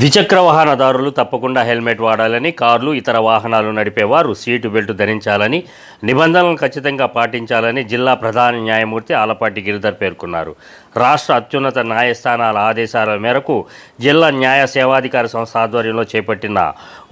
ద్విచక్ర వాహనదారులు తప్పకుండా హెల్మెట్ వాడాలని కార్లు ఇతర వాహనాలు నడిపేవారు సీటు బెల్ట్ ధరించాలని నిబంధనలను ఖచ్చితంగా పాటించాలని జిల్లా ప్రధాన న్యాయమూర్తి ఆలపాటి గిరిధర్ పేర్కొన్నారు. రాష్ట్ర అత్యున్నత న్యాయస్థానాల ఆదేశాల మేరకు జిల్లా న్యాయ సేవాధికార సంస్థ ఆధ్వర్యంలో చేపట్టిన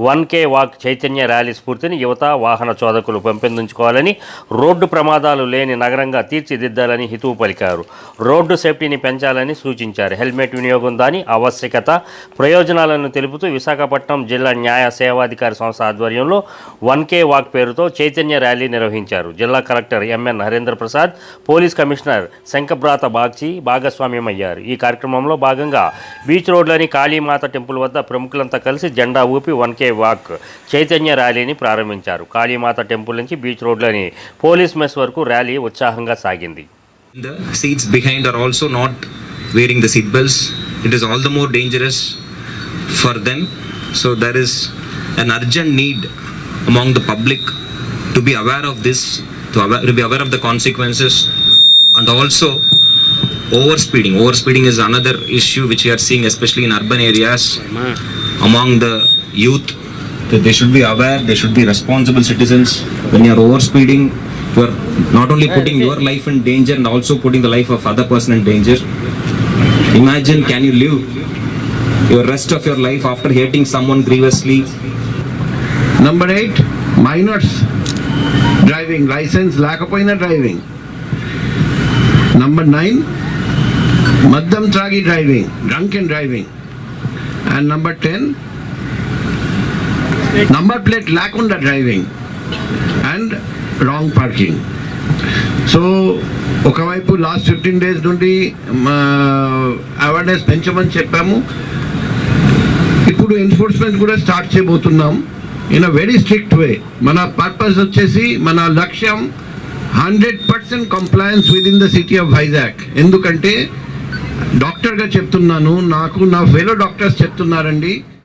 వన్ కే వాక్ చైతన్య ర్యాలీ స్ఫూర్తిని యువత వాహన చోదకులు పెంపొందించుకోవాలని రోడ్డు ప్రమాదాలు లేని నగరంగా తీర్చిదిద్దాలని హితువు పలికారు. రోడ్డు సేఫ్టీని పెంచాలని సూచించారు. హెల్మెట్ వినియోగం దాని ఆవశ్యకత ప్రయోజనం ప్రయోజనాలను తెలుపుతూ విశాఖపట్నం జిల్లా న్యాయ సేవాధికారి సంస్థ ఆధ్వర్యంలో వన్ కే వాక్ పేరుతో చైతన్య ర్యాలీ నిర్వహించారు. జిల్లా collector M N Harendra Prasad police commissioner Shankhabrata Bagchi భాగస్వామ్యమయ్యారు. ఈ కార్యక్రమంలో భాగంగా బీచ్ రోడ్లోని కాళీమాత టెంపుల్ వద్ద ప్రముఖులంతా కలిసి జెండా ఊపి వన్ కే వాక్ చైతన్య ర్యాలీని ప్రారంభించారు. కాళీమాత టెంపుల్ నుంచి బీచ్ రోడ్లోని పోలీస్ మెస్ వరకు ర్యాలీ ఉత్సాహంగా సాగింది. The seats behind are also not wearing the seat belts. It is all the more dangerous for them. So there is an urgent need among the public to be aware of this, to, aware, to be aware of the consequences, and also overspeeding. Overspeeding is another issue which we are seeing, especially in urban areas, among the youth. That they should be aware. They should be responsible citizens. When you are overspeeding, you are not only putting your life in danger and also putting the life of other person in danger. Imagine, can you live your rest of your life after hating someone grievously? Number eight minors driving licence లేకపోయినా driving number nine మద్యం త్రాగి driving drunk and driving and number ten number plate లేకుండా driving and wrong parking so ఒకవైపు last fifteen days నుండి awareness పెంచమని చెప్పాము. ఇప్పుడు enforcement కూడా స్టార్ట్ చేయబోతున్నాం. In a very strict way మన పర్పస్ వచ్చేసి మన లక్ష్యం hundred percent compliance with in the city of Vizag ఎందుకంటే డాక్టర్గా చెప్తున్నాను నాకు నా ఫెలో డాక్టర్స్ చెప్తున్నారండి.